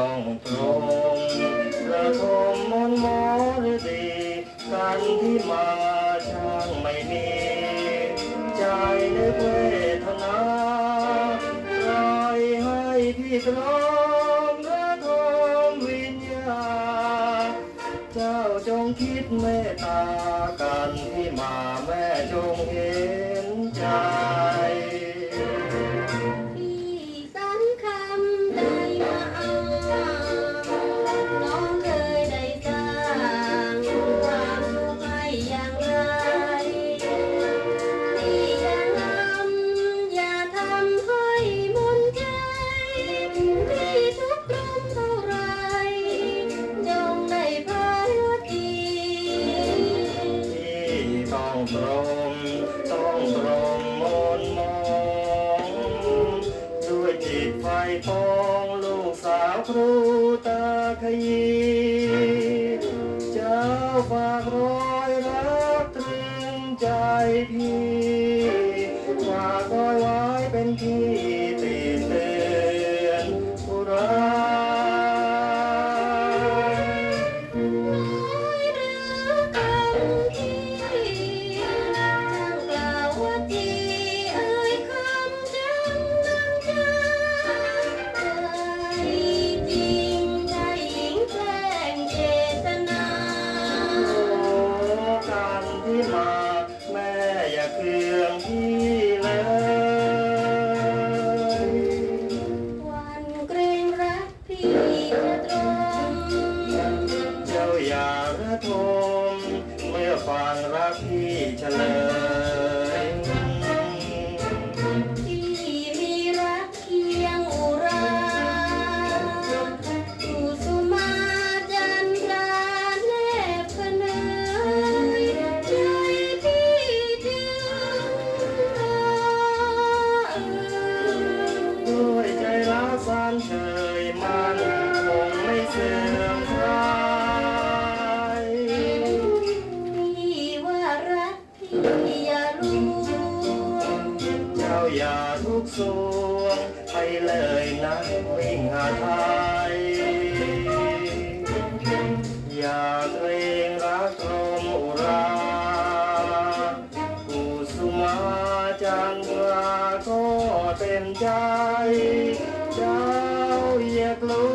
ต้องตรงประทมมนมรดีกันที่มาช่างไม่มี ใจในเวทนาใครให้พี่ตรองระทมวิญญา เจ้าจงคิดเมตตากันที่มาแม่จงเห็น ต้องตรงต้องตรงมนมองด้วยจิตไฟปองลูกสาวครูตาขยีเจ้าฝากรอยรักตรึงใจพี่ ฟังรักพี่เฉลย ที่มีรักเคียงอุรากุสุมาจันทราแนบพเนยใจพี่จึงเอ่ยด้วยใจรักสานเฉยมันคงไม่เสื่อม อย่าลวงเจ้าอย่าทุกข์สวงไปเลยนะวิ่งหาไทยอย่าเกรงรักลมอุรากุสุมาจันทราก็เต็มใจ เจ้าอย่ากลัว